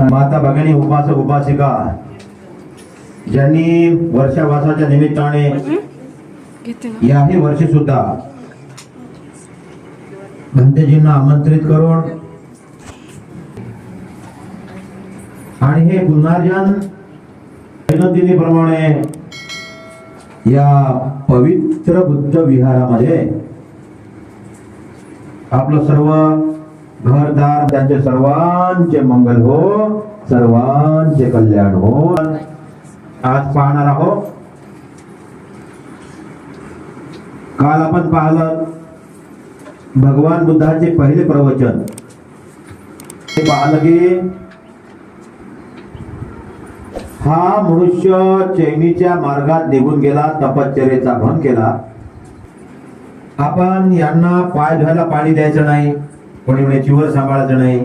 माता भगिनी उपासक उपासिका ज्यांनी वर्षावासाच्या निमित्ताने याही वर्षी सुद्धा भंतेजींना आमंत्रित करून आणि हे पुनर्जन विनंतीप्रमाणे या पवित्र बुद्ध विहारामध्ये आपलं सर्व घरदार त्यांचे सर्वांचे मंगल हो सर्वांचे कल्याण हो. आज पाहणार आहोत काल आपण पाहिलं भगवान बुद्धाचे पहिले प्रवचन. ते पाहिलं की हा मनुष्य चैनीच्या मार्गात निघून गेला तपश्चर्याचा भंग केला. आपण यांना पाय धुवायला पाणी द्यायचं नाही. कोणी म्हणे चिवर सांभाळायचं नाही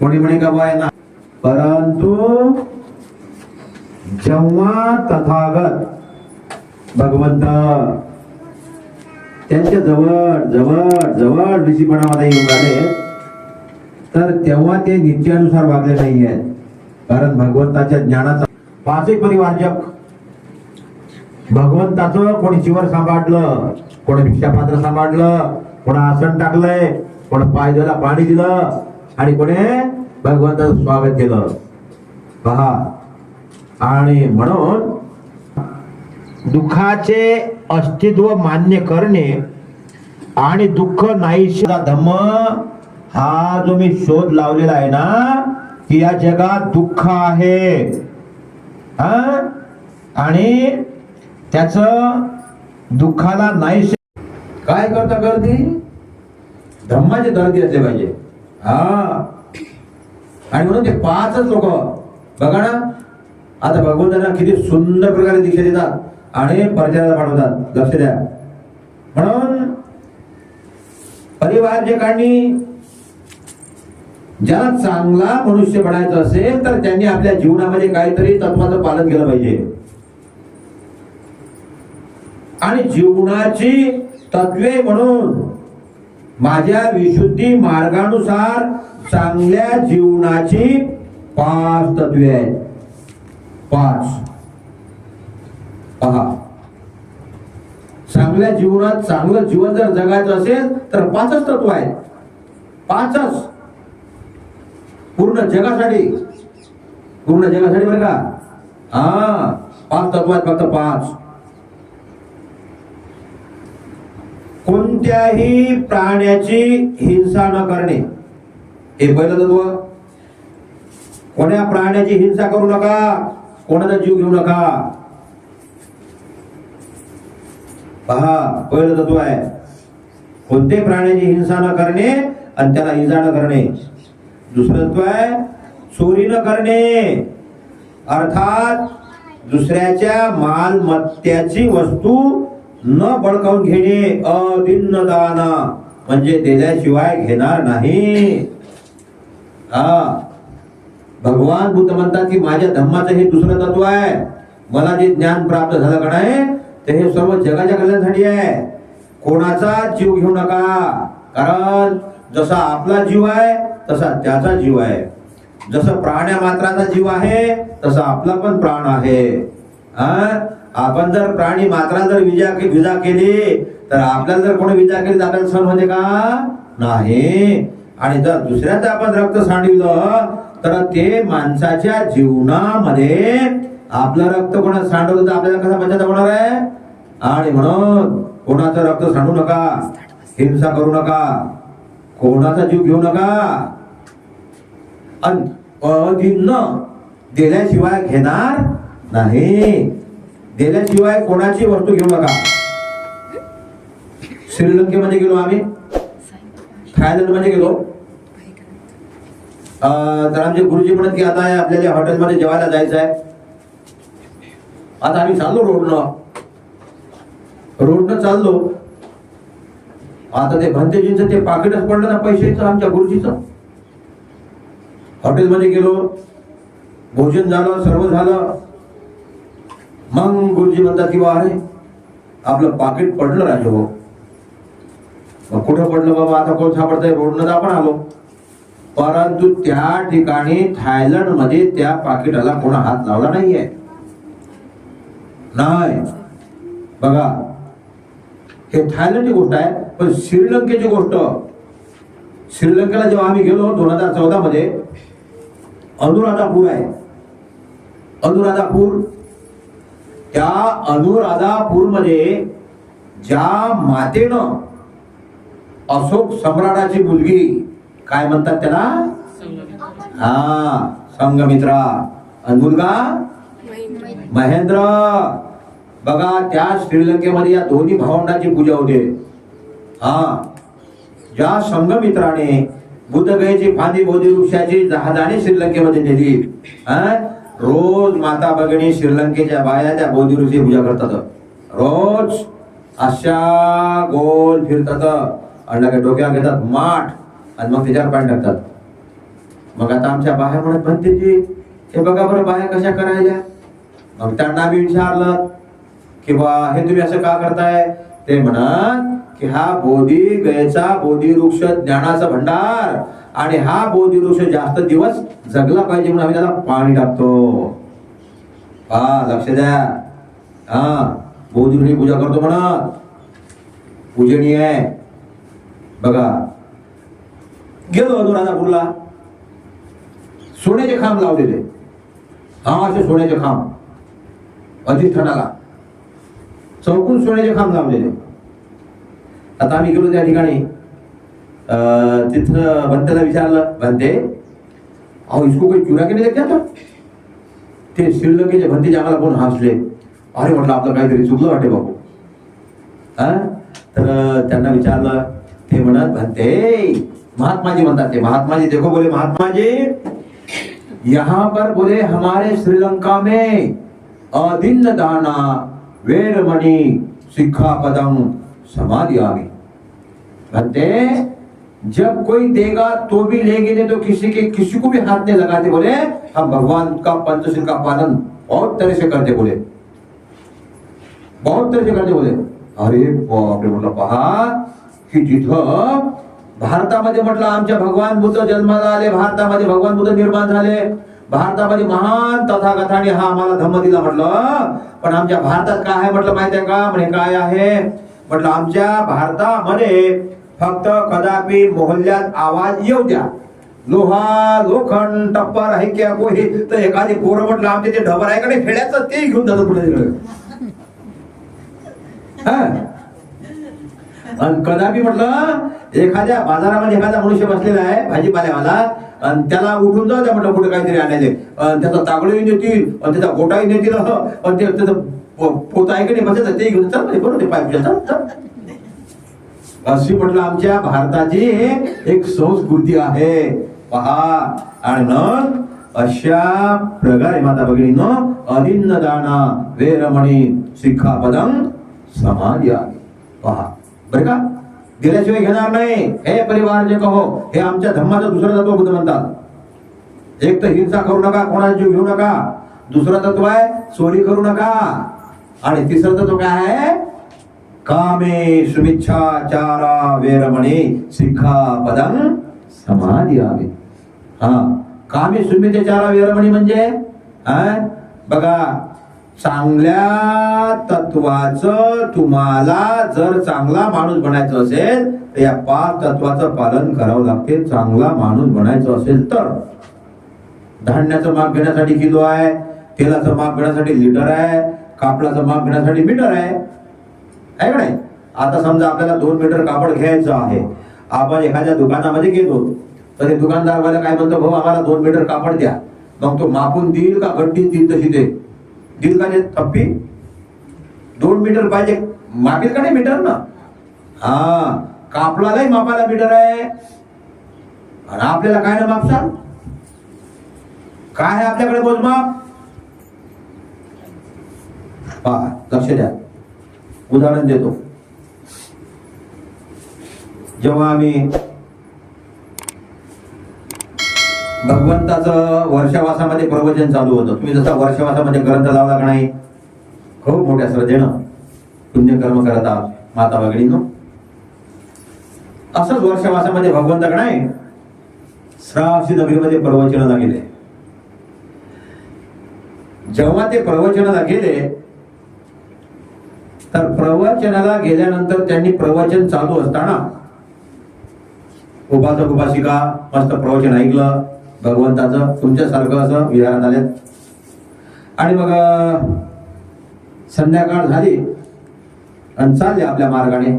कोणी म्हणे का बाय ना परंतु जेव्हा तथागत भगवंत त्यांच्या जवळ जवळ जवळ ऋषीपणामध्ये येऊन आले तर तेव्हा ते नित्यानुसार वागले नाही आहेत. कारण भगवंताच्या ज्ञानाचा पाचही परिवारजक. भगवंताचं कोणी चिवर सांभाळलं कोणी भिक्षापात्र सांभाळलं कोणी आसन टाकलंय कोण पाय द्यायला पाणी दिलं आणि कोणी भगवंताचं स्वागत केलं. पहा. आणि म्हणून दुःखाचे अस्तित्व मान्य करणे आणि दुःख नाहीशी धम्म हा जो मी शोध लावलेला आहे ना की या जगात दुःख आहे. हा? आणि त्याच दुःखाला नाही काय करता गर्दी? धम्माचे गर्दी असले पाहिजे. हा. आणि म्हणून ते पाचच लोक. बघा ना. आता भगवंतांना किती सुंदर प्रकारे दीक्षा देतात आणि परिचयाला पाठवतात. लक्ष द्या. म्हणून परिवारजकांनी ज्याला चांगला मनुष्य बनायचं असेल तर त्यांनी आपल्या जीवनामध्ये काहीतरी तत्वाचं पालन केलं पाहिजे. आणि जीवनाची तत्वे म्हणून माझ्या विशुद्धी मार्गानुसार चांगल्या जीवनाची पाच तत्वे आहेत. पाच. पहा. चांगल्या जीवनात चांगलं जीवन जर जगायचं असेल तर पाचच तत्व आहेत. पाचच. पूर्ण जगासाठी. पूर्ण जगासाठी बरं का? हा. पाच तत्व आहेत फक्त पाच. कोणत्याही प्राण्याची हिंसा न करणे. हे पहिलं तत्व. कोण्या प्राण्याची हिंसा करू नका कोणाचा जीव घेऊ नका. पहा पहिलं तत्व आहे. कोणत्याही प्राण्याची हिंसा न करणे आणि त्याला इजा न करणे. दुसरं तत्व आहे चोरी न करणे. अर्थात दुसऱ्याच्या मालमत्त्याची वस्तू न बळकावून घेणे अदिन्न दाना. म्हणजे दिल्याशिवाय घेणार नाही. हा. भगवान बुद्ध म्हणतात की माझ्या धम्माचं हे दुसरं तत्व आहे. मला जे ज्ञान प्राप्त झालं का नाही ते हे सर्व जगाच्या कल्याणासाठी आहे. कोणाचा जीव घेऊ नका. कारण जसा आपला जीव आहे तसा त्याचा जीव आहे. जसं प्राण्या मात्राचा जीव आहे तसा आपला पण प्राण आहे. हा? आपण जर प्राणी मात्रा जर विजा विजा केली तर आपल्याला जर कोणी विजा केली तर आपल्याला सण होते का? नाही. आणि जर दुसऱ्याचं आपण रक्त सांडविलं तर ते माणसाच्या जीवनामध्ये आपलं रक्त कोणा सांडवलं तर आपल्याला कसा बचत होणार आहे? आणि म्हणून कोणाचं रक्त सांडू नका हिंसा करू नका कोणाचा जीव घेऊ नका. अन अदिन्न दिल्याशिवाय घेणार नाही. दिल्याशिवाय कोणाची वस्तू घेऊ नका. श्रीलंकेमध्ये गेलो आम्ही. थायलंडमध्ये गेलो तर आमचे गुरुजी म्हणत की आता आपल्याला हॉटेलमध्ये जेवायला जायचं आहे. आता आम्ही चाललो रोडनं. रोडनं चाललो. आता ते भंतेजींचं ते पाकिटच पडलं ना पैशाचं आमच्या गुरुजीचं. हॉटेलमध्ये गेलो. भोजन झालं सर्व झालं. मग गुरुजी म्हणतात की बा अरे आपलं पाकिट पडलं राजे हो. मग कुठं पडलं बाबा? आता कोण सापडतंय? रोडनं तर आपण आलो. परंतु त्या ठिकाणी थायलंडमध्ये त्या पाकिटाला कोणा हात लावला नाहीये. नाही. बघा हे थायलंडची गोष्ट आहे पण श्रीलंकेची गोष्ट. श्रीलंकेला जेव्हा आम्ही गेलो दोन हजार चौदा मध्ये अनुराधापूर आहे. अनुराधापूर त्या अनुराधापूरमध्ये ज्या मातेनं अशोक सम्राटाची मुलगी काय म्हणतात त्याला? हा संघमित्रा आणि मुलगा? महेंद्र. बघा त्या श्रीलंकेमध्ये या दोन्ही भावंडांची पूजा होते. हा. ज्या संघमित्राने बुद्धगयेची फांदी बोधी वृक्षाची जहाजाने श्रीलंकेमध्ये नेली. हा? रोज माता भगिनी श्रीलंकेच्या बाया त्या बोधी पूजा करतात. रोज अशा गोल फिरतात आणि काय डोक्यावर घेतात माठ आणि मग त्याच्यावर पाणी टाकतात. मग आता आमच्या बाहेर म्हणत म्हणते जी हे बघा बरं बाहेर कशा करायच्या मग त्यांना मी विचारलं की बा हे तुम्ही असं का करताय? ते म्हणत की हा बोधी गयचा बोधी वृक्ष ज्ञानाचा भंडार आणि हा बोधी वृक्ष जास्त दिवस जगला पाहिजे म्हणून आम्ही त्याला पाणी टाकतो. हा लक्ष द्या. हा बोधी पूजा करतो म्हणत. पूजनीय आहे. बघा. गेलो अनुराधापूरला सोन्याचे खांब लावलेले. हा असे सोन्याचे खांब. अधिष्ठानाला. चौकून सोन्याचे खांब लावलेले. आता आम्ही गेलो त्या ठिकाणी. तिथं बनतेला विचारलं बनते अहो, इसको काही चुरा केले क्या तो ते श्रीलंकेचे भंतीचे आम्हाला कोण हसले अरे म्हटलं आपलं काहीतरी चुकलं वाटे बाबू। हा? तर त्यांना विचारलं ते म्हणत भंते महात्माजी म्हणतात ते, महात्माजी, देखो बोले महात्माजी, यहाँ पर बोले, हमारे श्रीलंका में अदिन्न दाना वेरमणि सिक्खा पदम समाधि आ गई। कहते जब कोई देगा तो भी लेंगे नहीं तो किसी के किसी को भी हाथ नहीं लगाते बोले हम भगवान का पंचशील का पालन बहुत तरह से करते बोले। बहुत तरह से करते बोले। अरे बापरे म्हटलं पहा की जिथं भारतामध्ये म्हटलं आमच्या भगवान बुद्ध जन्माला आले भारतामध्ये भगवान बुद्ध निर्माण झाले भारतामध्ये महान तथाकथाने हा आम्हाला धम्म दिला म्हटलं. पण आमच्या भारतात काय आहे म्हटलं माहिती आहे का? म्हणे काय आहे? म्हटलं आमच्या भारतामध्ये फक्त कदापि मोहल्ल्यात आवाज येऊ द्या. लोहा लोखंड टप्पर आहे किंवा कोही तर एखादी पोरं म्हटलं आमचे ते ढबर आहे का नाही फेड्याचं ते घेऊन जातात पुढे हा? आणि कदापि म्हटलं एखाद्या बाजारामध्ये एखादा मनुष्य बसलेला आहे भाजीपाल्यावाला आणि त्याला उठून जाऊ द्या म्हटलं कुठे काहीतरी आणायचे आणि त्याचा तागडही देतील आणि त्याचा गोटाही देतील आणि ते त्याचं पोत आहे की नाही बसायचं ते घेऊन चल बरोबर ते पाईप अशी म्हटलं आमच्या भारताची एक संस्कृती आहे. पहा आणि मग अशा प्रकारे माता भगिनीनं अदिन्न दाना वेरमणी शिखापदम समाधी आहे. पहा बरं का? गेल्याशिवाय घेणार नाही. हे परिवार जे कहो हे आमच्या धर्माचा दुसरं तत्व बुद्ध म्हणतात. एक तर हिंसा करू नका कोणाचा जीव घेऊ नका. दुसरं तत्व आहे चोरी करू नका. आणि तिसरं तत्व काय आहे? कामे सुमिच्छाचारा वेरमणी सिखा पदम समाधी हा कामे सुमिच्छाचारा वेरमणी म्हणजे? बघा चांगल्या तत्वाचं तुम्हाला जर चांगला माणूस बनायचं असेल तर या पाच तत्वाचं पालन करावं लागते. चांगला माणूस बनायचं असेल तर. धान्याचं माप घेण्यासाठी किलो आहे तेलाचं माप घेण्यासाठी लिटर आहे कापडाचं माप घेण्यासाठी मीटर आहे. आहे का नाही? आता समजा आपल्याला दोन मीटर कापड घ्यायचं आहे. आपण एखाद्या दुकानामध्ये गेलो तर ते दुकानदारवाला काय म्हणतो भाऊ आम्हाला दोन मीटर कापड द्या. मग तो मापून देईल का गड्डी देईल तशी ते? देईल का ते थप्पी? दोन मीटर पाहिजे. मागेल का नाही मीटर ना? हा कापडालाही मापायला मीटर आहे. आणि आपल्याला काय ना मापसाल? काय आहे आपल्याकडे मोजमाप? पहा लक्ष द्या. उदाहरण देतो. जेव्हा आम्ही भगवंताचं वर्षावासामध्ये प्रवचन चालू होतं. तुम्ही जसा वर्षावासामध्ये ग्रंथ लावला का नाही? खूप मोठ्या श्रद्धेनं पुण्यकर्म करत आहात माता भगिनीनं. असंच वर्षावासामध्ये भगवंताक नाही? श्रावसी नगरीमध्ये प्रवचनाला गेले. जेव्हा ते प्रवचनाला गेले तर प्रवचनाला गेल्यानंतर त्यांनी प्रवचन चालू असताना उपासक उपासिका मस्त प्रवचन ऐकलं भगवंताचं तुमच्यासारखं असं विहारात आले आणि मग संध्याकाळ झाली आणि चालले आपल्या मार्गाने.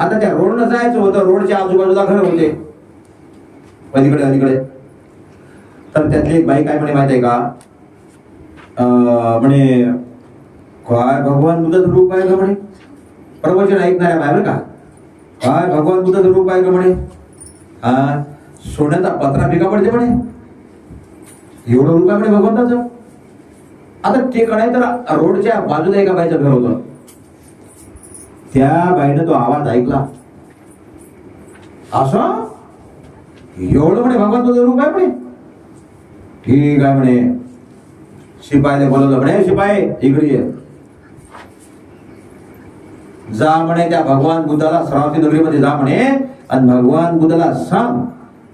आता त्या रोडनं जायचं होतं रोडच्या आजूबाजूला घर होते. पलीकडे अलीकडे. तर त्यातली एक बाई काय म्हणे माहिती आहे का? म्हणे काय भगवान बुद्धाचं रूप आहे का म्हणे प्रवचन ऐकणाऱ्या बाहेर का? काय भगवान बुद्धाचं रूप आहे का म्हणे हा? सोन्याचा पत्रा फिका पडते म्हणे. एवढं रूप आहे म्हणे भगवंताचं. आता ते कडाय तर रोडच्या बाजूला एका बाईचं घर होतं. त्या बाईनं तो आवाज ऐकला. असं? एवढं म्हणे भगवान तुझं रूप आहे म्हणे? ठीक आहे म्हणे. शिपाईने बोलवलं म्हणे शिपाई इकडे ये. जा म्हणे त्या भगवान बुद्धाला श्रावती नगरीमध्ये जा म्हणे आणि भगवान बुद्धाला सांग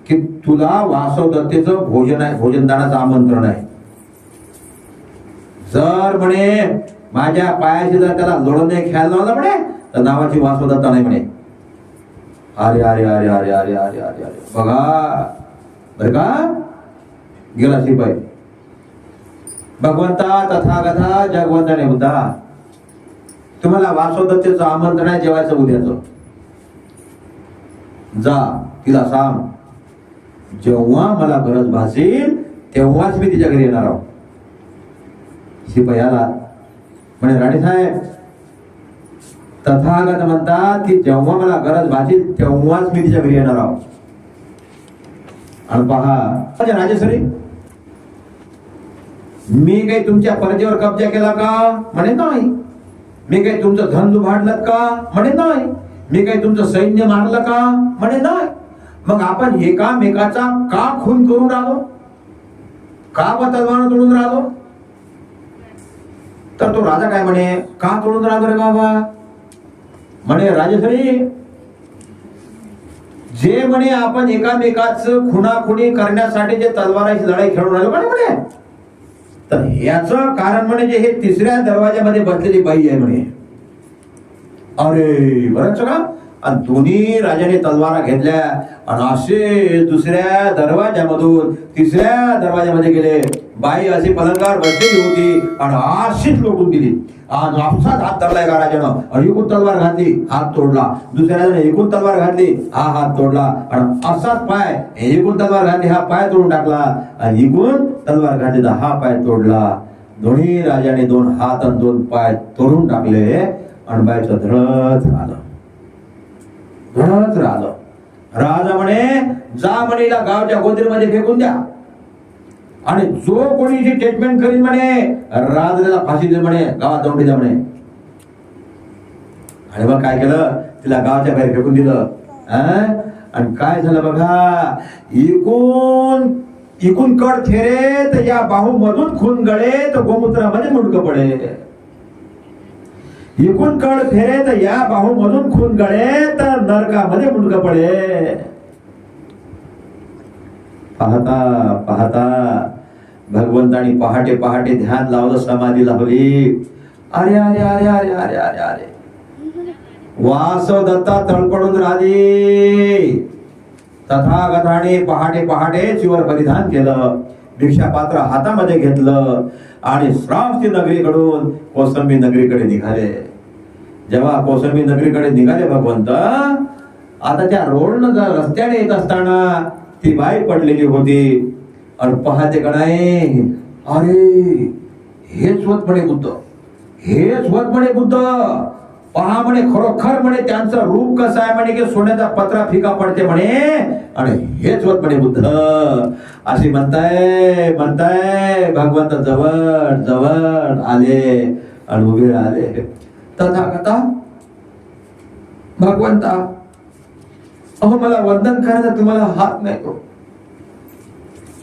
की तुला वासव दत्तेचं भोजन आहे भोजनदानाचं आमंत्रण आहे. जर म्हणे माझ्या पायाशी जर त्याला लोळण नाही खेळायला लावलं म्हणे तर नावाची वासव दत्ता नाही म्हणे. अरे अरे अरे अरे अरे अरे अरे अरे. बघा. बर का? गेला शिपाई भगवंता तथागथा जगवंताने बुद्धा तुम्हाला वासोदत्तेचं आमंत्रण आहे जेवायचं उद्याचं. जा तिला सांग जेव्हा मला गरज भासेल तेव्हाच मी तिच्या घरी येणार आहोत शिपाई आला. म्हणे राणे साहेब तथागत म्हणतात की जेव्हा मला गरज भासेल तेव्हाच मी तिच्या घरी येणार आहोत आणि पहा राजेश्वरी मी काही तुमच्या परजेवर कब्जा केला का? म्हणे नाही. मी काही तुमचं धन दुभाडलं का? म्हणे नाही. मी काही तुमचं सैन्य मारलं का? म्हणे नाही. मग आपण एकामेकाचा का खून करून राहिलो? का बतलवानं तोडून राहिलो? तर तो राजा काय म्हणे? का तोडून राहिलो रे बाबा? म्हणे राजेश्वरी जे म्हणे आपण एकामेकाच खुणाखुणी करण्यासाठी जे तलवाराची लढाई खेळून राहिलो म्हणे म्हणे. तर याचं कारण म्हणजे हे तिसऱ्या दरवाजामध्ये बसलेली बाई आहे म्हणे. अरे बरंच का आणि दोन्ही राजाने तलवारा घेतल्या आणि असे दुसऱ्या दरवाजामधून तिसऱ्या दरवाजामध्ये गेले. बाई अशी पलंगार बसलेली होती आणि अशीच लोटून दिली. आणि आपसात हात धरलाय का राजानं? आणि एकूण तलवार घातली हात तोडला. दुसऱ्या राजाने एकूण तलवार घातली हा हात तोडला. आणि असाच पाय एकूण तलवार घातली हा पाय तोडून टाकला. आणि एकूण तलवार घातली हा पाय तोडला. दोन्ही राजाने दोन हात आणि दोन पाय तोडून टाकले आणि बायचं धडत झालं घडत राहिलं राजा म्हणे जा म्हणेला गावच्या गोदरीमध्ये फेकून द्या. आणि जो कोणी जी ट्रीटमेंट करीन म्हणे राजाला फाशी दे म्हणे गावात जाऊन द्या म्हणे. आणि मग काय केलं? तिला गावाच्या बाहेर फेकून दिलं. आणि काय झालं बघा? इकून इकून कड थेरे तर या बाहू मधून खून गळे तर गोमूत्रामध्ये मुडकं पडे इकून कळ फेरे तर या बाहू मधून खून गळे तर नरकामध्ये मुंडक पडे. पाहता पाहता भगवंतानी पहाटे पहाटे ध्यान लावलं समाधी लावली. अरे अरे अरे अरे अरे अरे अरे. वास दत्ता तळपडून राहिली. तथागताने पहाटे पहाटे चिवर परिधान केलं. भिक्षापात्र हातामध्ये घेतलं आणि श्रावस्ती नगरीकडून कोसंबी नगरीकडे निघाले. जेव्हा कोसंबी नगरीकडे निघाले भगवंत आता त्या रोडनं जर रस्त्याने येत असताना ती बाई पडलेली होती. आणि पाहते का नाही? अरे हेच होत म्हणे बुद्ध. हेच होत म्हणे बुद्ध. पहा म्हणे खरोखर म्हणे त्यांचं रूप कसं आहे म्हणे की सोन्याचा पत्रा फिका पडते म्हणे. आणि हेच होत म्हणे बुद्ध. अशी म्हणताय म्हणताय भगवंत जवळ जवळ आले आणि उभे तथा तथागता भगवंता अहो मला वंदन करायला तुम्हाला हात नाही तो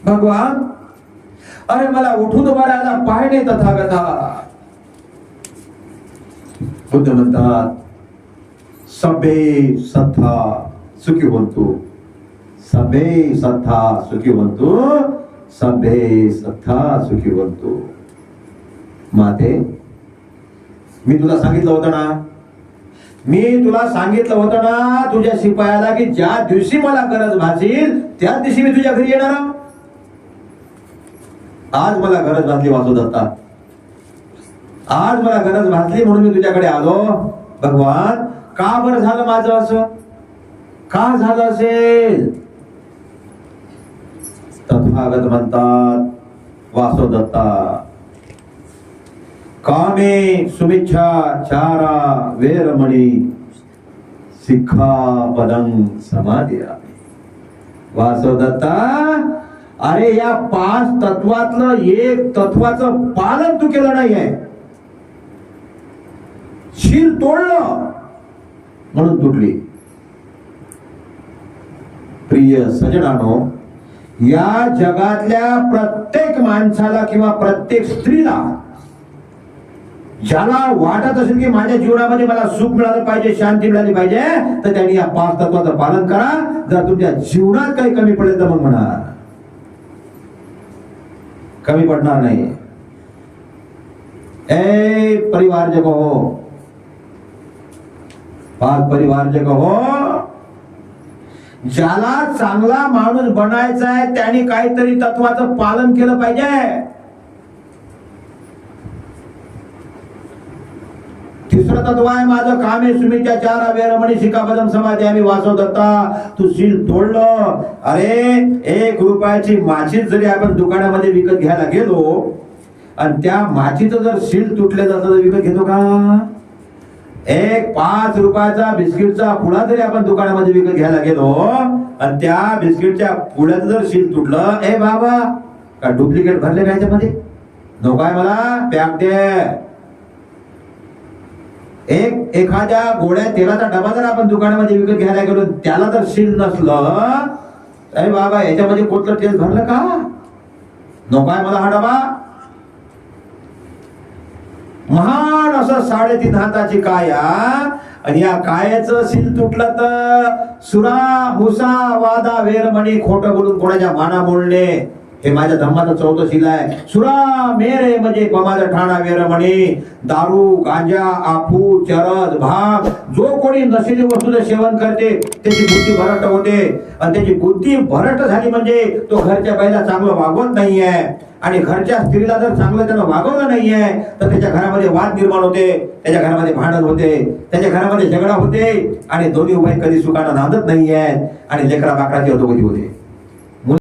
भगवान अरे मला उठून उभा राहायला पाय नाही तथागता बुद्ध म्हणतात सभे सद्धा सुखी होतो सभे होतो सबे सभे सुखी होतो माते मी तुला सांगितलं होतं ना? मी तुला सांगितलं होतं ना तुझ्या शिपायाला की ज्या दिवशी मला गरज भासेल त्याच दिवशी मी तुझ्या घरी येणार आज मला गरज भासली वासू दत्ता. आज मला गरज भासली म्हणून मी तुझ्याकडे आलो. भगवान का बरं झालं माझं असं? का झालं असेल? तथागत म्हणतात वासोदत्ता कामे सुमिच्छा चारा वेरमणी सिक्खापदं समाधिया वासोदत्ता अरे या पाच तत्वातलं एक तत्वाचं पालन तू केलं नाहीये. शील तोडलं म्हणून तुटली. प्रिय सजनानो या जगातल्या प्रत्येक माणसाला किंवा प्रत्येक स्त्रीला ज्याला वाटत असेल की माझ्या जीवनामध्ये मला सुख मिळालं पाहिजे शांती मिळाली पाहिजे तर त्यांनी या पाच तत्वाचं पालन करा. जर तुमच्या जीवनात काही कमी पडेल तर मग म्हणा. कमी पडणार नाही. ए परिवारजक हो पाच परिवारजक हो. ज्याला चांगला माणूस बनायचा आहे त्याने काहीतरी तत्वाचं पालन केलं पाहिजे. तिसरं तत्व आहे माझं कामे सुमीच्या चार वेरमणी शिकाबदम समाधी आम्ही वाचवत होता तू सील तोडलं. अरे एक रुपयाची माचीच जरी आपण दुकानामध्ये विकत घ्यायला गेलो आणि त्या माचीचं जर सील तुटलं जातं तर विकत घेतो का? एक पाच रुपयाचा बिस्किटचा पुडा जरी आपण दुकानामध्ये विकत घ्यायला गेलो आणि त्या बिस्किटच्या पुड्याचं जर सील तुटलं ए बाबा का डुप्लिकेट भरले का याच्यामध्ये? नको आहे मला पॅक दे. एक एखाद्या गोड्या तेलाचा डबा जर आपण दुकानामध्ये विकत घ्यायला गेलो त्याला जर सील नसलं अरे बाबा याच्यामध्ये कोणतं तेल भरलं का? नको आहे मला हा डबा. महान असं साडेतीन हाताची काया. आणि या कायाचं सील तुटलं तर सुरा मुसा वादा वेरमणी खोटं बोलून कोणाच्या माना बोलणे हे माझ्या धम्माचा चौथं शिला आहे. सुरा मेरे म्हणजे माझा ठाणा वेरमणी दारू गांजा आपू चरस भाग जो कोणी नशिली वस्तूचं सेवन करते त्याची बुद्धी भरट होते. आणि त्याची बुद्धी भरट झाली म्हणजे तो घरच्या बाईला चांगलं वागवत नाहीये. आणि घरच्या स्त्रीला जर चांगलं त्यानं वागवलं नाहीये तर त्याच्या घरामध्ये वाद निर्माण होते. त्याच्या घरामध्ये भांडण होते. त्याच्या घरामध्ये झगडा होते. आणि दोन्ही उभय कधी सुखानं नांदत नाहीये आणि लेकरा बाकराची अधोगती होते.